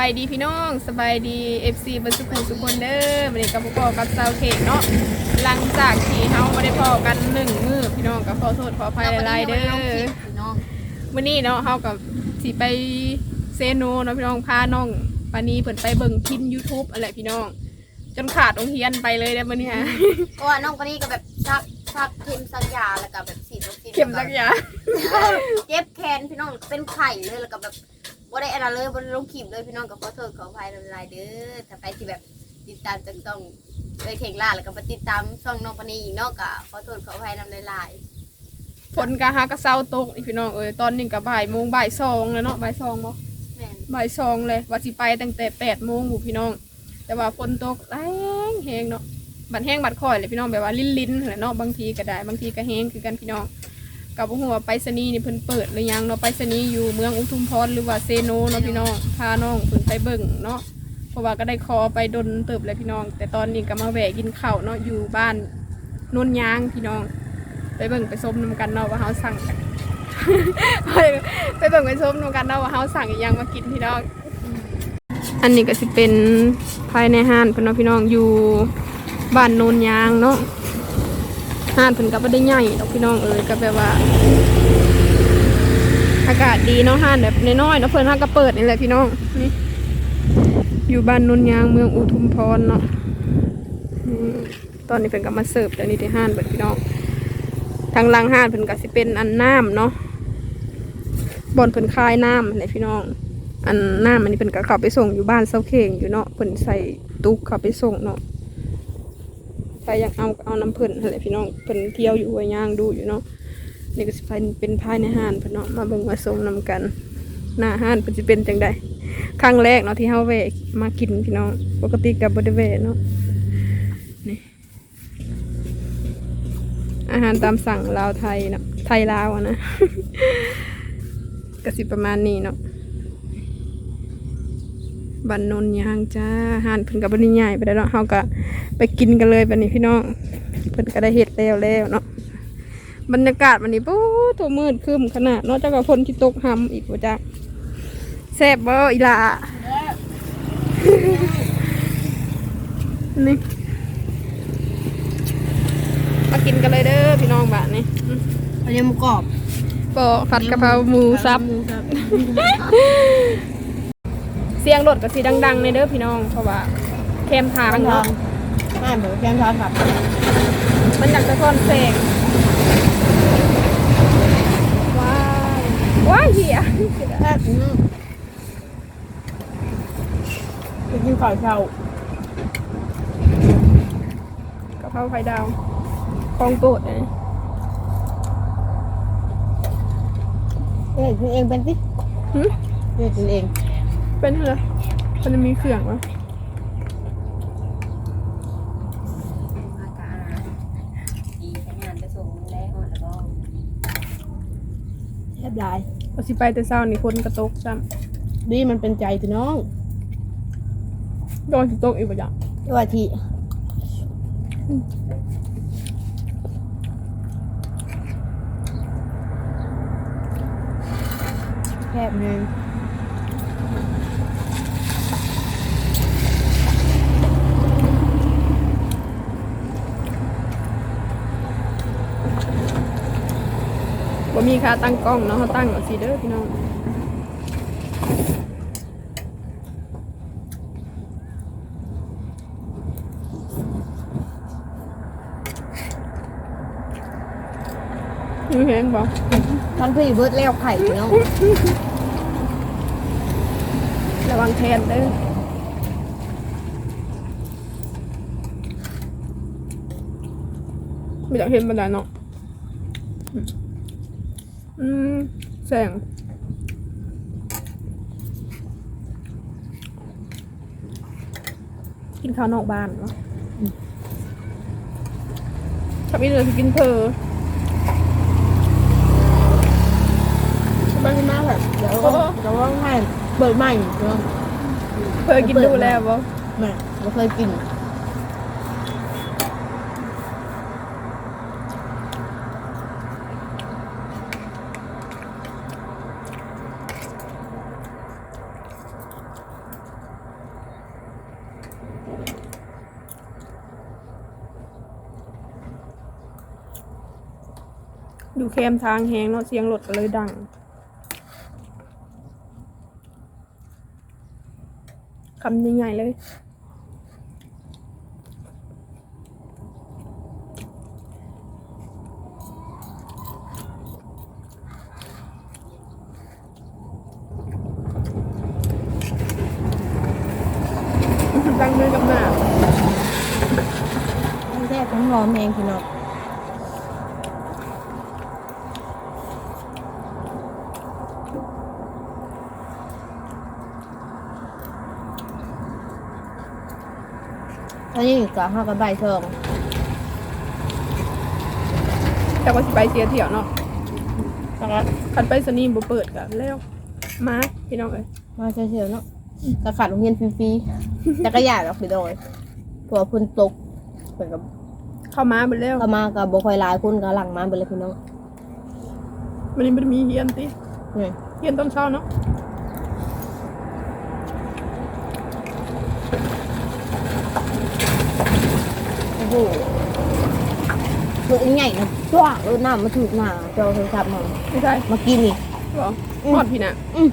บายดีพี่น้องสบายดี FC บรรสุขุสุคนเด้อวันนี้กับพวกเรากับซาวเค้กเนาะหลังจากที่เฮาไม่ได้พอกันหนึ่งมื้อพี่น้องก็ขอโทษขออภัยหลายๆเด้อพี่น้องวันนี้เนาะเฮากับสิไปเซโนเนาะพี่น้องพาน้องปานีเพิ่นไปเบิ่งคลิป YouTube อะไรพี่น้อง จนขาดโรงเรียนไปเลยได้อมื้อนี้ฮะเพราะว่าน้องคนนี้ก็แบบซักซักเข็มซักยาแล้วก็แบบฉีดวัคซีนเข็มสักอยางเจ็บแขนพี่น้องเป็นไข่เลยแล้วก็แบบ ว่าได้อะไรเลยบนลงขีบเลยพี่น้องก็ขอโทษขออภัยหลายๆเด้อถ้าไปที่แบบติดตามจังต้องเลยเข่งล่าแล้วก็มาติดตามช่องน้องคนนี้อีกเนาะก็ขอโทษขออภัยนำหลายฝนก็ฮากระเซาตกนี่พี่น้องเอ้ยตอนนี้ก็บ่ายโมงบ่ายสองแล้วเนาะบ่ายสองบ่ๆแม่นบ่ายสองเลยว่าสิไปตั้งแต่แปดโมงหมู่พี่น้อง แต่ว่าฝนตกแรงแหงเนาะบัดแห้งบัดคอยเลยพี่น้องแบบว่าลิ้นลิ้นๆเหรอเนาะบางทีก็ได้บางทีก็แห้งคือกันพี่น้อง กับหัวไปสนีย์นี่เพิ่นเปิดหรือยังเนาะไปสนีย์อยู่เมืองอุทุมพรหรือว่าเซโนเนาะพี่น้องพาน้องเพิ่นไปเบิ่งเนาะเพราะว่าก็ได้คอไปดนเติบเลยพี่น้อง แต่ตอนนี้ก็มาแวะกินข้าวเนาะอยู่บ้านนนยางพี่น้อง ไปเบิ่งไปส้มนำกันเนาะว่าเฮาสั่ง ไปเบิ่งไปส้มนำกันเนาะว่าเฮาสั่งอีหยังมากินพี่น้อง อันนี้ก็สิเป็นภายในห้านเพิ่นเนาะพี่น้องอยู่บ้านโนนยางเนาะ ห้านเพิ่นก็บ่ได้ใหญ่ดอกพี่น้องเอ้ยก็แบบว่า อากาศดีเนาะห้านแบบน้อยๆเนาะเพิ่นห้านก็เปิดนี่แหละพี่น้องนี่อยู่บ้านนนยางเมืองอุทุมพรเนาะตอนนี้เพิ่นก็มาเสิร์ฟแต่นี่ที่ห้านเบิดพี่น้องทางลังห้านเพิ่นก็สิเป็นอันน้ำเนาะบ่อนเพิ่นคายน้ำอะไรพี่น้อง อันน้ามันนี่เป็นก็เข้าไปส่งอยู่บ้านเซาเข่งอยู่เนาะเพิ่นใส่ตุ๊กเข้าไปส่งเนาะ ใครอยากเอาเอาน้ำเพิ่นอะไรพี่น้องเพิ่นเที่ยวอยู่หัวย่างดูอยู่เนาะนี่ก็สิเป็นเป็นภายในห้านเพิ่นเนาะมาเบิ่งมาส่งนำกัน หน้าห้านเพิ่นสิเป็นจังไดครั้งแรกเนาะที่เฮาแวะมากินพี่น้องปกติก็บ่ได้แวะเนาะนี่อาหารตามสั่งลาวไทยเนาะไทยลาวนะก็สิประมาณนี้เนาะบันนนยางจ้าหานเพิ่นกับบริใหญ่ไปแล้วเนาะเฮาก็ ไปกินกันเลยบัดนี้พี่น้องเพิ่นก็ได้เฮ็ดแล้วแล้วเนาะบรรยากาศวันนี้ปู๊ตัวมืดครึ้มขนาดเนาะเจ้ากับฝนที่ตกหำอีกว่าจ้าแซ่บบ่อีหล่านี่มากินกันเลยเด้อพี่น้องบ้านนี่อืมอันนี้หมูกรอบก็ผัดกะเพราหมูสับหมูสับ เสียงรถก็สีดังๆในเด้อพี่น้องเพราะว่าแคมทางเนาะ แม่เหมือนแกงทอดครับ มันอยากจะทอนเสกว้าวว้ายเหี้ยแซ่บอืมไปกินข้าวเช้ากะเพราไข่ดาวของโปรดเลยเอ้ยกินเองเป็นสิหึเอ้ยกินเอง เป็นอะไรมันจะมีเครื่องวะ อากาศดีขนาดจะส่งแล้วแล้วก็แซ่ บหลายเราสิไปแต่เช้านี่คนกระตกซ้ดีมันเป็นใจพี่น้องำโดนสิตกอีกบ่จ้ะที่ว่าที่แคบเลย มีค่าตั้งกล้องเนาะเขาตั้งเอาสิเด้อพี่น้องนี่เห็นบ่ตอนพี่เบิร์ดแล้วไข่พี่น้องระวังแทนเด้อไม่อยากเห็นบันไดเนาะ อืมอืมแสงกินข้าวนอกบ้านเนาะถ้าไม่เหลือจะกินเพอบ้านมากแบบเดี๋ยวก็เดี๋ยวต้องให้เบิร์ดใหม่พี่น้องเพอกินดูแล้วบ่แม่เราเคยกิน แคมทางแหงเนาะเสียงรถก็เลยดัง คำใหญ่ๆเลยดังเลยกับหน้าทั้งแซ่บทั้งหอมแหงพี่น้อง อนนี้ก็ห้ากับใบายทองแต่ว่าสิไปเสียเที่ยวเนาะแล้วก็คันไปสนีบ่เปิดกันแล้วมาพี่น้องเอ้ยมาเชียวๆเนาะกระขาดโรงเรียนฟรีๆแต่ก็อยากหรอกพี่น้อยเพราะว่าเพุ่นตกเหมือนกับเข้ามาไปแล้วก็มากับบ่ค่อยหลายคนก็หลังมาเบิดเลยพี่น้องวันนี้มันมีเฮียนติอืมเฮียนตอนเช้าเนาะ โอ้โหตัวใหญ่นะจ้วงเออน้ำมาถูกหน้าจอโทรศัพท์มาไม่ใช่มากินนี่หรออืมทอดพี่น่ะอืม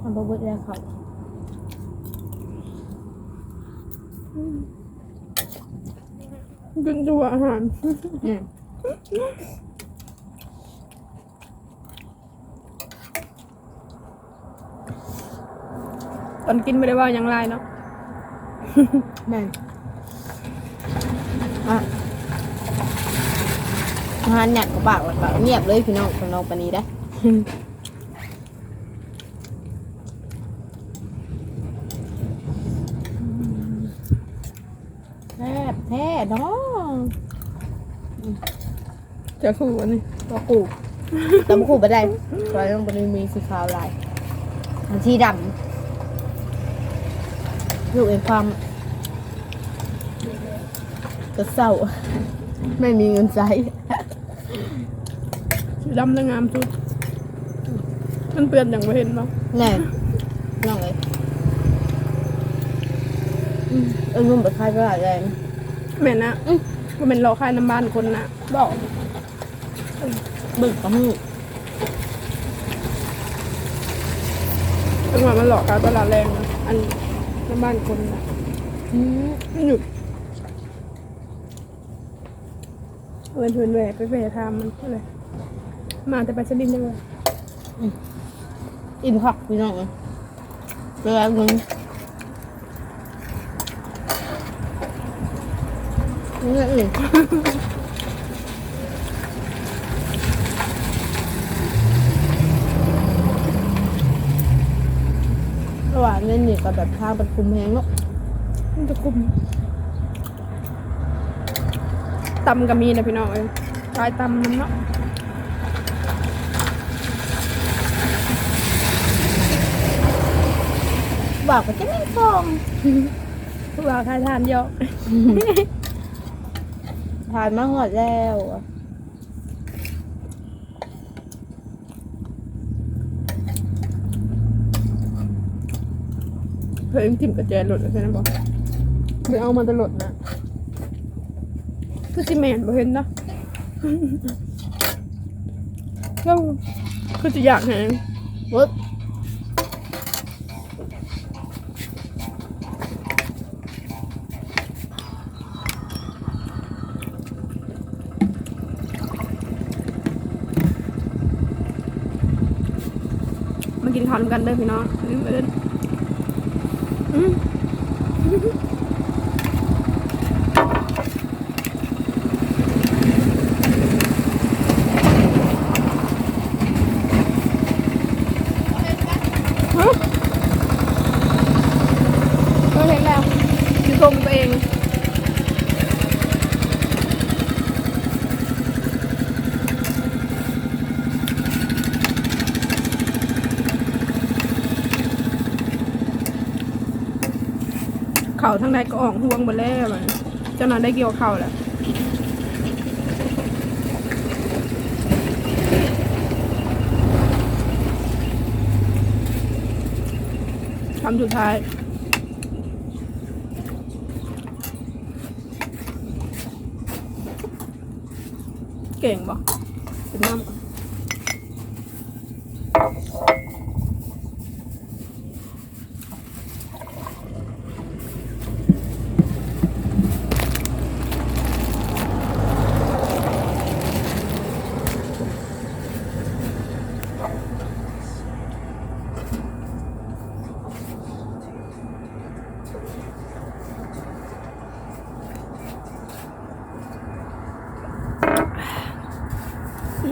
ทำบะเบิดแล้วครับ กินตัวอาหารอืมตอนกินไม่ได้ว่าหยังไรเนาะแม่นอะอาหารหยัดกับปากแล้วก็เงียบเลยพี่น้องของน้องปานนี้ได้อ แทบแท้เนาะจะคู่อันนี้ตัวกูแต่มาขู่ไปได้เพราะมันเป็นมีสีขาวลายมันสีดำลูกเองความกระเศร้า ไม่มีเงินใช้สีดำและงามสุดมันเปลี่ยนอย่างไม่เห็นเนาะแน่น้องเลยอืมเออนุ่มไปคล้ายก็อะไร แม่นนะอืมมันเป็นรอคายน้ำบ้านคนนะบอกบึกกับมือจังหวะมันหลอกการตลาดแรงนะอันน้ำบ้านคนนะอืมมันหยุดเอินเทินแหวะไปแหวะทามมันก็เลยมาแต่ไปสลินยังไงอิ่มคักพี่น้องเลยเวลาเงิน เงี้ยอื่นระหว่างเล่นนี่กับแบบทางเป็นคุมแหงเนาะมันจะคุมตำก็มีนะพี่น้องเอ้ยคลายตำน้ำเนาะบอกก็จะไม่ฟองพวกเราคลายทานเยอะ ผ่านมาหอดแล้วอะเฮ้ยจิ้มกระเจนหลุดใช่ไหมบอกไปเอามาตลดนะคือจิแมนบ่เห็นนะแล้วคือจะอยากแหงเว้ย มากินข้าวนำกันเด้อพี่น้องลืมไปเด้อาทั้งใดก็อ่องห่วงหมดแล้วเจ้านั้นได้เกี่ยวเข่าแล้วคำสุดท้ายเก่งบอกเป็นน้ำ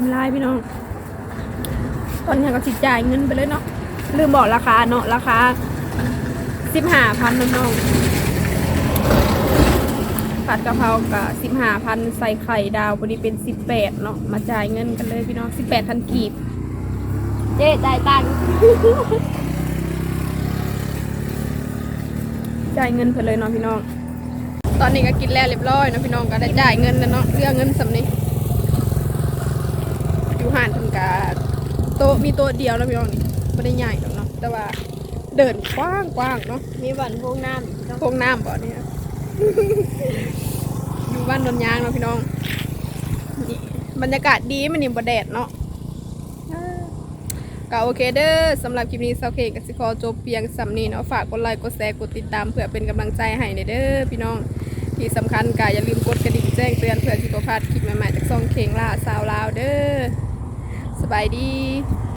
มลายพี่น้อง ตอนนี้ก็สิจ่ายเงินไปเลยเนาะ ลืมบอกราคาเนาะราคาสิบห้าพันน้องๆผัดกะเพรากับสิบห้าพันใส่ไข่ดาวพอดีเป็นสิบแปดเนาะ มาจ่ายเงินกันเลยพี่น้องสิบแปดพันกีบ เจ๊จ่ายตังค์จ่ายเงินเพื่อเลยเนาะพี่น้อง ตอนนี้ก็กินแล้วเรียบร้อยเนาะพี่น้องก็ได้จ่ายเงินแล้วเนาะเรื่องเงินสำนี้ อยู่ห่านทำการโต๊ะมีโต๊ะเดียวแล้วพี่น้องนี่ไม่ได้ใหญ่หรอกเนาะแต่ว่าเดินกว้างกว้างๆเนาะมีบ่อนพวกน้ำพวกน้ำบ่เนี่ยอยู่บ้านดอนยางเนาะพี่น้องนี่บรรยากาศดีมันนี่บ่แดดเนาะอ่าก็โอเคเด้อสำหรับคลิปนี้เซาเคกับสิคอจบเพียงสำนี้เนาะฝากกดไลค์กดแชร์กดติดตามเพื่อเป็นกำลังใจให้ในเด้อพี่น้องที่สำคัญก็อย่าลืมกดกระดิ่งแจ้งเตือนเพื่อที่จะพลาดคลิปใหม่ๆจากซ่องเคงล่าสาวลาวเด้อ สบายดี